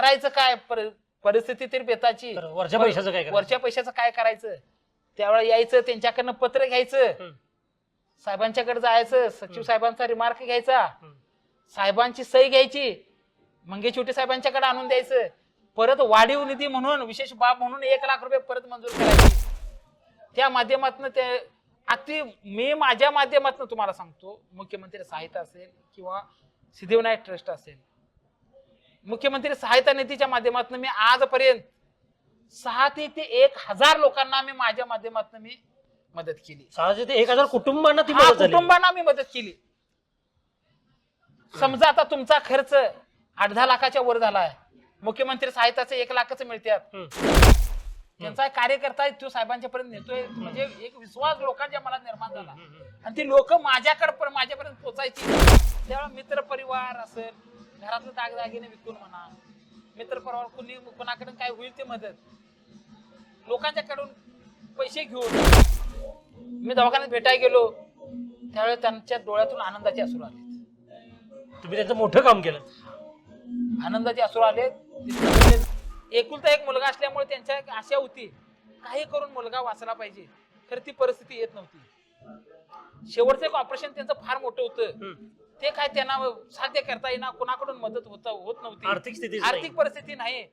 करायचं काय? पर- परिस्थिती तरी बेताची. तर वरच्या पैशाचं काय करायचं? वरच्या पैशाचं काय करायचं? त्यावेळेला यायचं त्यांच्याकडनं पत्र घ्यायचं. हम्म. साहेबांच्याकडे जायचं सचिव हम्म. साहेबांचा रिमार्क घ्यायचा. हम्म. साहेबांची सही घ्यायची. मंगे छोटे साहेबांच्याकडे आणून द्यायचं. परत वाढीव निधी म्हणून विशेष बाब म्हणून एक लाख रुपये परत मंजूर करायचे. त्या माध्यमातून ते अति मी माझ्या माध्यमातून तुम्हाला सांगतो मुख्यमंत्री सहायता असेल किंवा सिद्धिविनायक ट्रस्ट असेल. मुख्यमंत्री सहायता निधीच्या माध्यमातून मी आजपर्यंत सहा ते ते एक हजार लोकांना मी माझ्या माध्यमातून मी मदत केली. सहाशे ते एक हजार कुटुंबांना ती मदत झाली. कुटुंबांना मी मदत केली. समजा आता तुमचा खर्च आठ दहा लाखाच्या वर झाला आहे मुख्यमंत्री सहायताचे एक लाखच मिळतात हम्म. त्यांचा एक कार्यकर्ता आहे, तो साहेबांच्या पर्यंत नेतोय म्हणजे एक विश्वास लोकांच्या मनात निर्माण झाला. आणि ती लोक माझ्याकडे पण माझ्यापर्यंत पोचायची. त्यावेळेला मित्र परिवार असेल घरातलं दागदागिने विकून म्हणा मित्र कुणी कुणाकडून काय होईल ते मदत. लोकांच्याकडून पैसे घेऊन मी दवाखान्यात भेटायला गेलो त्यावेळेला त्यांच्या डोळ्यातून आनंदाचे असूर आले. तुम्ही त्यांचं मोठं काम केलं. आनंदाचे असूर आले. एकुलता एक मुलगा असल्यामुळे त्यांच्या एक आशा होती काही करून मुलगा वाचला पाहिजे. तर ती परिस्थिती येत नव्हती. शेवटचं एक ऑपरेशन त्यांचं फार मोठं होतं. ते काय त्यांना साध्य करता येईना कोणाकडून मदत होत होत नव्हती. आर्थिक स्थिती आर्थिक परिस्थिती नाही.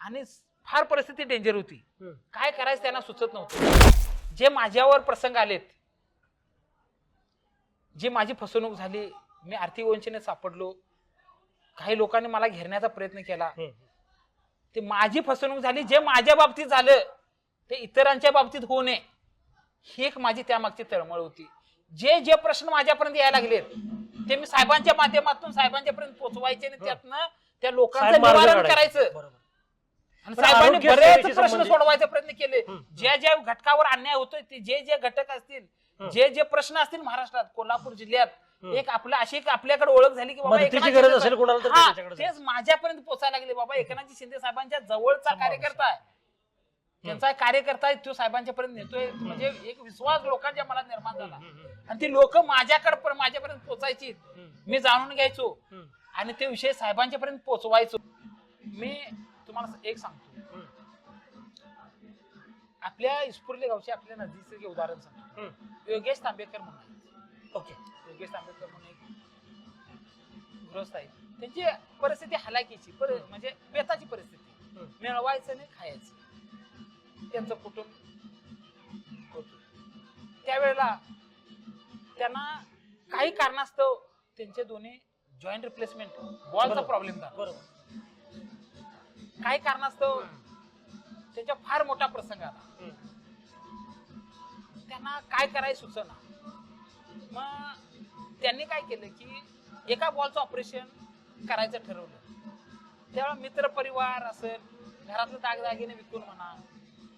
आणि फार परिस्थिती डेंजर होती. काय करायचं त्यांना सुचत नव्हतं. जे माझ्यावर प्रसंग आलेत जी माझी फसवणूक झाली मी आर्थिक वंचनेत सापडलो काही लोकांनी मला घेरण्याचा प्रयत्न केला. ते माझी फसवणूक झाली जे माझ्या बाबतीत झालं ते इतरांच्या बाबतीत होऊ नये. ही एक माझी त्यामागची तळमळ होती. जे जे प्रश्न माझ्यापर्यंत यायला लागलेत ते मी साहेबांच्या माध्यमातून साहेबांच्यापर्यंत पोहोचवायचे आणि त्यातनं त्या लोकांचं साहेब मार्ग निवारण काढायचे. करायचं बरोबर आणि पण साहेबांनी आरोग्य बरेच सेवेशी प्रश्न संबंधित- सोडवायचा प्रयत्न केले हम्म. ज्या ज्या घटकावर अन्याय होतोय ते जे जे घटक असतील हम्म. जे जे प्रश्न असतील महाराष्ट्रात कोल्हापूर जिल्ह्यात हम्म. एक आपल्या अशी एक आपल्याकडे ओळख झाली की बाबा मदतीची एकनाथ गरज शिंदे असेल कोणाला तर हा, त्याच्याकडे तेच माझ्यापर्यंत पोचायला लागले बाबा एकनाथजी शिंदे साहेबांच्या जवळचा. कार्यकर्ता आहे त्यांचा कार्यकर्ता आहे तो साहेबांच्या पर्यंत नेतोय म्हणजे एक विश्वास लोकांच्या मनात निर्माण झाला आणि ती लोक माझ्याकडे पण माझ्यापर्यंत पोचायची. मी जाणून घ्यायचो. आणि ते विषय साहेबांच्या पर्यंत पोचवायचो. मी तुम्हाला एक सांगतो. आपल्या इस्पुर्ले गावचे आपल्या नदीचे उदाहरण सांगतो. योगेश तांबेकर म्हणून. ओके. योगेश तांबेकर म्हणून एक गृहस्थ आहेत त्यांची परिस्थिती हलाखीची पर म्हणजे बेताची परिस्थिती. मिळवायचं नाही खायचं. त्यांचं कुटुंब त्यावेळेला त्यांना काही कारणास्तव त्यांचे दोन्ही जॉईंट रिप्लेसमेंट बॉलचा. प्रॉब्लेम झाला. बरोबर. काही कारणास्तव त्यांच्या फार मोठा प्रसंग आला. त्यांना काय करायचं सुचना? मग त्यांनी काय केलं की एका बॉलचं ऑपरेशन करायचं ठरवलं. त्यावेळेला मित्र परिवार असेल घरातलं दागदागिने विकून म्हणा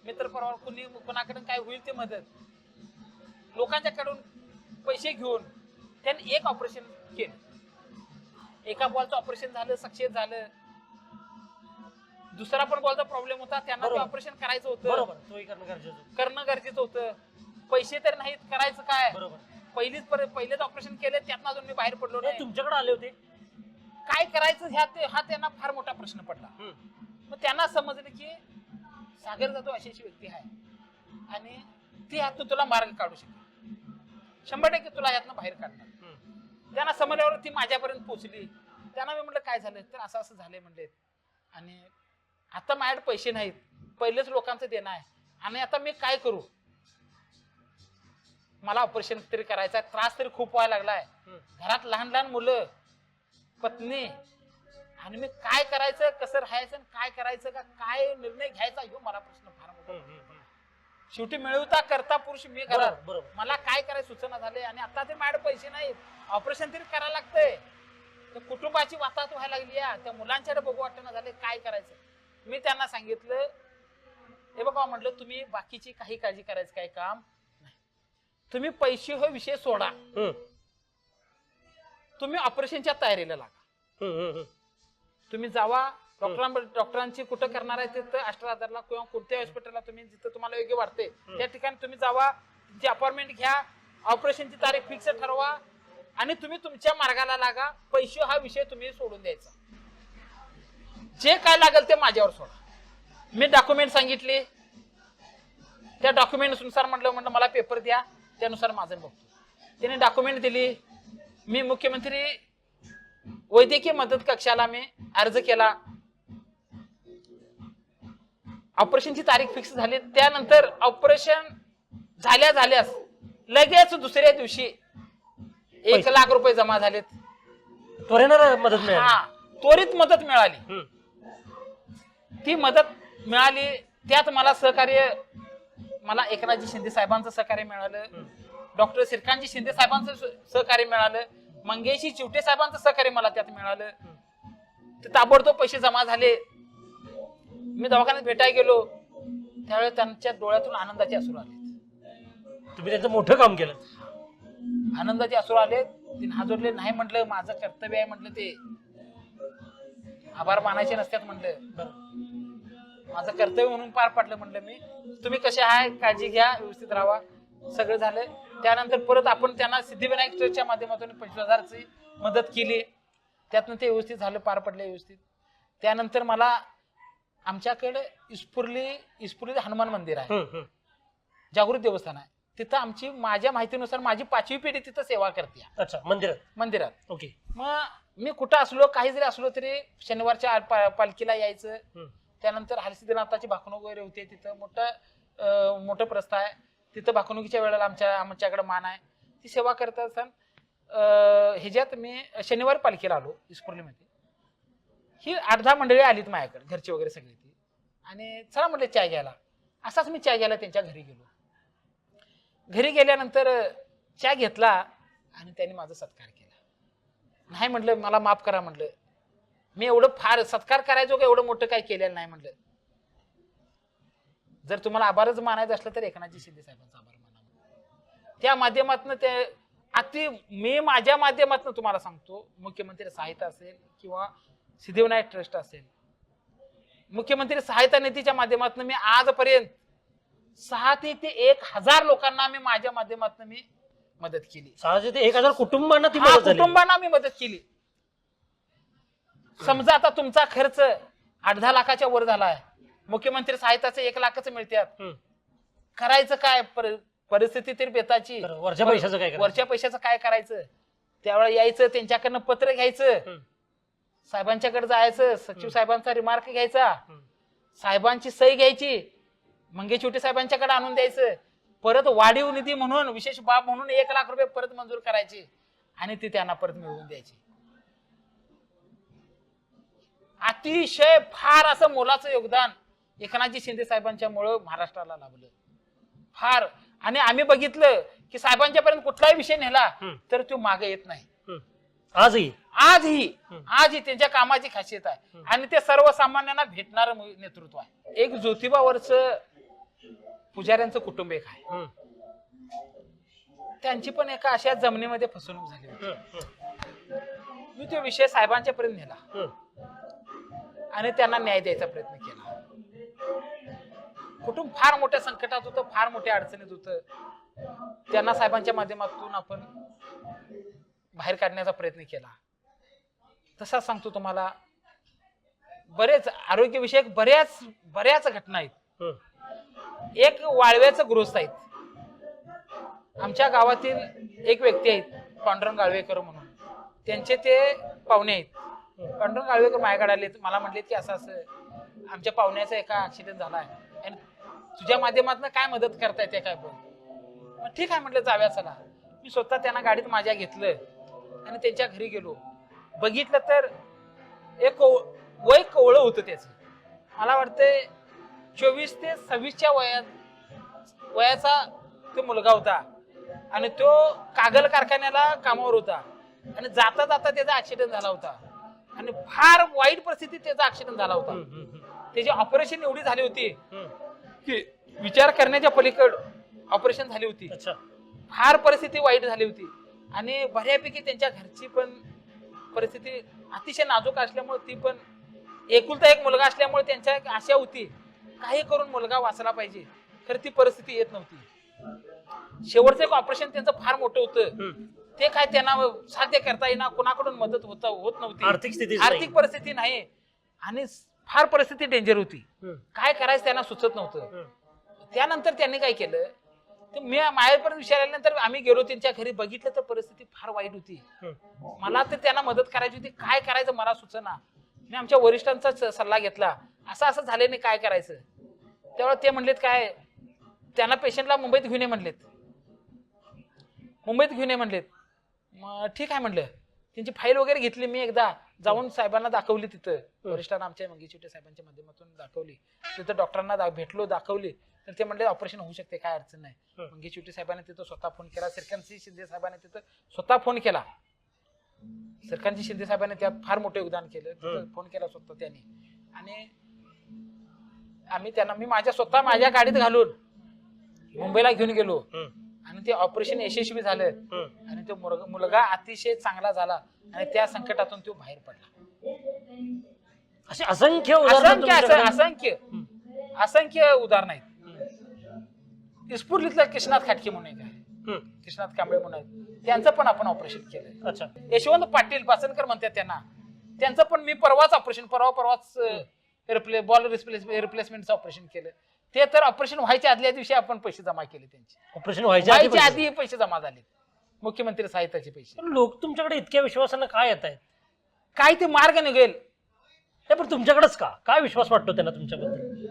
मित्र परिवार कुणी कोणाकडून काय होईल ते मदत लोकांच्याकडून पैसे घेऊन त्यांनी एक ऑपरेशन केलं. एका बॉलचं ऑपरेशन झालं सक्सेस झालं. दुसरा पण बॉलचा प्रॉब्लेम होता त्यांना ते. ऑपरेशन करायचं होतं. करणं गरजेचं होतं. पैसे तर नाहीत करायचं काय? बरोबर. पहिलीच पहिलेच ऑपरेशन केले त्यातनं अजून मी बाहेर पडलो नाही, तुमच्याकडे आले होते. काय करायचं ह्या ते हा त्यांना फार मोठा प्रश्न पडला. मग त्यांना समजलं की सागर जाधव अशी अशी व्यक्ती आहे. आणि ती ह्यातनं तुला मार्ग काढू शकेल. शंभर टक्के तुला ह्यातनं बाहेर काढणार. त्यांना समजल्यावर ती माझ्यापर्यंत पोहोचली. त्यांना मी म्हटलं काय झालं? तर असं असं झालंय म्हणले. आणि आता माझ्याकडे पैसे नाहीत. पहिलेच लोकांचं देणं आहे. आणि आता मी काय करू? मला ऑपरेशन तरी करायचं आहे. त्रास तरी खूप व्हायला लागलाय. घरात लहान लहान मुलं पत्नी. आणि मी काय करायचं कसं राहायचं काय करायचं का काय निर्णय घ्यायचा ह्यो मला प्रश्न फार मोठा. शेवटी मिळवता करता पुरुष मी घरात बरोबर बरोबर. मला काय करायचं सूचना झाले आणि आता ते माझ्याकडे पैसे नाहीत. ऑपरेशन तरी करायला लागतंय. तर कुटुंबाची वाताहत व्हायला लागली आहे. त्या मुलांच्याकडे बघू वाटणं झाले काय करायचं? मी त्यांना सांगितलं हे बाबा म्हटलं तुम्ही बाकीची काही काळजी करायचं काय काम नाही. तुम्ही पैसे हो विषय सोडा. हम्म. तुम्ही ऑपरेशनच्या तयारीला लागा. हम्म, हम्म, हम्म. तुम्ही जावा डॉक्टरां डॉक्टरांची कुठं करणार आहे तिथं अष्टराधारला किंवा कोणत्या हॉस्पिटलला तुम्ही जिथं तुम्हाला योग्य वाटते त्या ठिकाणी तुम्ही जावा तुमची अपॉइंटमेंट घ्या ऑपरेशनची तारीख फिक्स ठरवा आणि तुम्ही तुमच्या मार्गाला लागा पैसे हा विषय तुम्ही सोडून द्यायचा. जे काय लागेल ते माझ्यावर सोडा. मी डॉक्युमेंट सांगितले त्या डॉक्युमेंटनुसार म्हटलं म्हटलं मला पेपर द्या त्यानुसार माझं बघतो. त्याने डॉक्युमेंट दिली. मी मुख्यमंत्री वैद्यकीय मदत कक्षाला मी अर्ज केला. ऑपरेशनची तारीख फिक्स झाली त्यानंतर ऑपरेशन झाल्या झाल्यास लगेच दुसऱ्या दिवशी एक. लाख रुपये जमा झालेत. त्वरेनं मदत मिळाली. हा त्वरित मदत मिळाली. हम्म. ती मदत मिळाली त्यात मला सहकार्य मला एकनाथजी शिंदे साहेबांचं सहकार्य मिळालं. डॉक्टर श्रीकांतजी शिंदे साहेबांचं स- सहकार्य मिळालं. मंगेशी चिवटे साहेबांचं सहकार्य मला त्यात मिळालं. ते ताबडतोब पैसे जमा झाले. मी दवाखान्यात भेटायला गेलो. त्यावेळेस त्यांच्या डोळ्यातून आनंदाचे अश्रू आले तुम्ही त्यांचं मोठं काम केलं. आनंदाचे अश्रू आले तिने हात जोडले नाही म्हटलं माझं कर्तव्य आहे म्हटलं ते. आभार मानायचे नसतात म्हटलं. बरं. माझं कर्तव्य म्हणून पार पाडलं म्हटलं मी. तुम्ही कसे आहे? काळजी घ्या व्यवस्थित राहा. सगळं झालं. त्यानंतर परत आपण त्यांना सिद्धिविनायक ट्रस्टच्या माध्यमातून पंचवीस हजारची मदत केली. त्यातनं ते व्यवस्थित झालं पार पडलं व्यवस्थित. त्यानंतर मला आमच्याकडे इस्पुर्ली इस्पुर्ली हनुमान मंदिर आहे. जागृत देवस्थान आहे. तिथं आमची माझ्या माहितीनुसार माझी पाचवी पिढी तिथं सेवा करते. अच्छा मंदिरात? मंदिरात. ओके. मग मी कुठं असलो काही जरी असलो तरी शनिवारच्या पा- पालखीला यायचं. हम्म. त्यानंतर हरसिद्धनाथाची भाकणूक वगैरे होते. तिथं मोठं अं, मोठं प्रस्थ आहे. तिथं भाकणुकीच्या वेळेला आमच्या आमच्याकडे मान आहे. ती सेवा करत असताना अं, ह्याच्यात मी शनिवारी पालखीला आलो इस्कुर्लीमध्ये ही आठ दहा मंडळी आलीत माझ्याकडे घरची वगैरे सगळी ती. आणि चला म्हटलं चाय घ्यायला. असाच मी चाय घ्यायला त्यांच्या घरी गेलो. घरी गेल्यानंतर चहा घेतला आणि त्यांनी माझा सत्कार केला. नाही म्हटलं मला माफ करा म्हटलं. मी एवढं फार सत्कार करायचो का एवढं मोठं काय केलेलं नाही म्हटलं. जर तुम्हाला आभारच मानायचं असलं तर एकनाथजी शिंदे साहेबांचा आभार माना त्या माध्यमातून ते अति मी माझ्या माध्यमातून तुम्हाला सांगतो मुख्यमंत्री सहायता असेल किंवा सिद्धिविनायक ट्रस्ट असेल. मुख्यमंत्री सहायता निधीच्या माध्यमातून मी आजपर्यंत सहा ते ते एक हजार लोकांना मी माझ्या माध्यमातून मी मदत केली. सहाशे ते एक हजार कुटुंबांना ती मदत झाली. कुटुंबांना मी मदत केली. समजा आता तुमचा खर्च आठ दहा लाखाच्या वर झाला आहे मुख्यमंत्री सहायताचे एक लाखच मिळतात. हम्म. करायचं काय? पर- परिस्थिती तरी बेताची. बरं, वरच्या पैशाचं काय करायचं? वरच्या पैशाचं काय करायचं? त्यावेळेला यायचं त्यांच्याकडनं पत्र घ्यायचं. हम्म. साहेबांच्याकडे जायचं सचिव साहेबांचा रिमार्क घ्यायचा. साहेबांची सही घ्यायची. मंगे छोटे साहेबांच्याकडे आणून द्यायचं. परत वाढीव निधी म्हणून विशेष बाब म्हणून एक लाख रुपये परत मंजूर करायचे. आणि ती त्यांना परत मिळवून द्यायची. अतिशय फार असं मोलाचं योगदान एकनाथजी शिंदे साहेबांच्या मुळे महाराष्ट्राला लाभलं. फार. आणि आम्ही बघितलं की साहेबांच्या पर्यंत कुठलाही विषय नेला. तर तो मागे येत नाही. आजही आजही. आजही त्यांच्या कामाची खासियत आहे. आणि ते सर्वसामान्यांना भेटणार नेतृत्व आहे एक ज्योतिबावरच पुजाऱ्यांचं कुटुंब एक आहे. त्यांची पण एका अशा जमिनीमध्ये फसवणूक झाली होती. मी तो विषय साहेबांच्या पर्यंत नेला. आणि त्यांना न्याय द्यायचा प्रयत्न केला कुटुंब फार मोठ्या संकटात होतं फार मोठ्या अडचणीत होतं त्यांना साहेबांच्या माध्यमातून आपण बाहेर काढण्याचा प्रयत्न केला. तसा सांगतो तुम्हाला बरेच आरोग्यविषयक बऱ्याच बऱ्याच घटना आहेत. एक वाळव्याचं गृहस्थ आहेत. आमच्या गावातील एक व्यक्ती आहेत पांडुरंग गाळवेकर म्हणून. त्यांचे ते पाहुणे आहेत. पांडुरंग गाळवेकर माझ्याकडे आले मला म्हटले की असं असं आमच्या पाहुण्याचा एका ऍक्सिडेंट झाला आहे. आणि तुझ्या माध्यमातून काय मदत करता येते काय मग ठीक आहे म्हटलं जाऊया चला. मी स्वतः त्यांना गाडीत माझ्या घेतलं. आणि त्यांच्या घरी गेलो. बघितलं तर एक वय कोवळं होतं त्याचं. मला वाटतंय चोवीस ते सव्वीसच्या वयात वयाचा तो मुलगा होता. आणि तो कागल कारखान्याला कामावर होता. आणि जाता जाता त्याचा ऍक्सिडेंट झाला होता. आणि फार वाईट परिस्थितीत त्याचा ऍक्सिडेंट झाला होता. त्याची ऑपरेशन एवढी झाली होती. की विचार करण्याच्या पलीकड ऑपरेशन झाली होती. फार परिस्थिती वाईट झाली होती. आणि बऱ्यापैकी त्यांच्या घरची पण परिस्थिती अतिशय नाजूक असल्यामुळे ती पण एकुलता एक मुलगा असल्यामुळे त्यांच्या एक आशा होती काही करून मुलगा वाचला पाहिजे. तर ती परिस्थिती येत नव्हती. शेवटचं एक ऑपरेशन त्यांचं फार मोठं होतं. ते काय त्यांना साध्य करता येईना कोणाकडून मदत होता होत नव्हती. आर्थिक स्थिती आर्थिक परिस्थिती नाही. आणि फार परिस्थिती डेंजर होती. काय करायचं त्यांना सुचत नव्हतं. त्यानंतर त्यांनी काय केलं? ते मी माहेरपर्यंत विचारल्यानंतर आम्ही गेलो त्यांच्या घरी बघितलं तर परिस्थिती फार वाईट होती. मला तर त्यांना मदत करायची होती. काय करायचं मला सुचना. मी आमच्या वरिष्ठांचाच सल्ला घेतला. असं असं झाले नाही काय करायचं. त्यावेळेला ते म्हणलेत काय त्यांना पेशंटला मुंबईत घेऊन ये म्हणलेत. मुंबईत घेऊन ये म्हणलेत. मग ठीक आहे म्हणलं. त्यांची फाईल वगैरे घेतली मी एकदा. जाऊन साहेबांना दाखवली तिथं. वरिष्ठांना आमच्या मंगी चिटे साहेबांच्या माध्यमातून दाखवली. तिथं डॉक्टरांना दा- भेटलो दाखवली. तर ते म्हणले ऑपरेशन होऊ शकते काय अडचण नाही. हं. मंगी चिटे साहेबांनी तिथं स्वतः फोन केला. सिरकांतसिंह शिंदे साहेबांनी तिथं स्वतः फोन केला. सरकारजी शिंदे साहेबांनी त्यात फार मोठं योगदान केलं. फोन केला स्वतः त्यांनी. आणि आम्ही त्यांना मी माझ्या स्वतः माझ्या गाडीत घालून मुंबईला घेऊन गेलो. ते ऑपरेशन यशस्वी झालं. आणि तो मुलगा अतिशय चांगला झाला आणि त्या संकटातून तो बाहेर पडला. असे असंख्य उदाहरणं असंख्य असंख्य. असंख्य उदाहरण आहेत. इस्फुर्लीतला कृष्णात खाटके म्हणून एक आहे. कृष्णात कांबळे म्हणून आहेत त्यांचं पण आपण ऑपरेशन केलं अच्छा. यशवंत पाटील बासनकर म्हणतात त्यांना. त्यांचं पण मी परवाच ऑपरेशन परवा परवाच रिप्ले बॉल रिप्लेसमेंटचं ऑपरेशन केलं. ते तर ऑपरेशन व्हायच्या आदल्या दिवशी आपण पैसे जमा केले त्यांचे. ऑपरेशन व्हायच्या आधी व्हायच्या पैसे. आधी पैसे जमा झाले. मुख्यमंत्री सहायताचे पैसे. पण लोक तुमच्याकडे इतक्या विश्वासानं काय येत आहेत? काय ते मार्ग निघेल? नाही पण तुमच्याकडेच का? काय विश्वास वाटतो त्यांना तुमच्याबद्दल?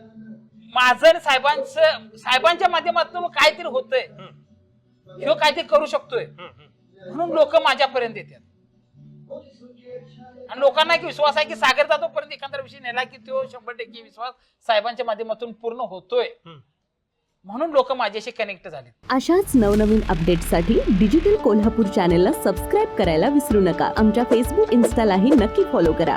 माझं आणि साहेबांचं साहेबांच्या माध्यमातून काहीतरी होतंय. हम्म. ह्यो काहीतरी करू शकतोय. हम्म. हम्म. म्हणून लोक माझ्यापर्यंत येतात. आणि लोकांना एक विश्वास आहे की सागर जाधवपर्यंत एखादा विषय नेला की तो शंभर टक्के विश्वास साहेबांच्या माध्यमातून पूर्ण होतोय. म्हणून लोक माझ्याशी कनेक्ट झाले अशाच नवनवीन अपडेट्ससाठी डिजिटल कोल्हापूर चॅनेलला सबस्क्राईब करायला विसरू नका. आमच्या फेसबुक इन्स्टालाही नक्की फॉलो करा.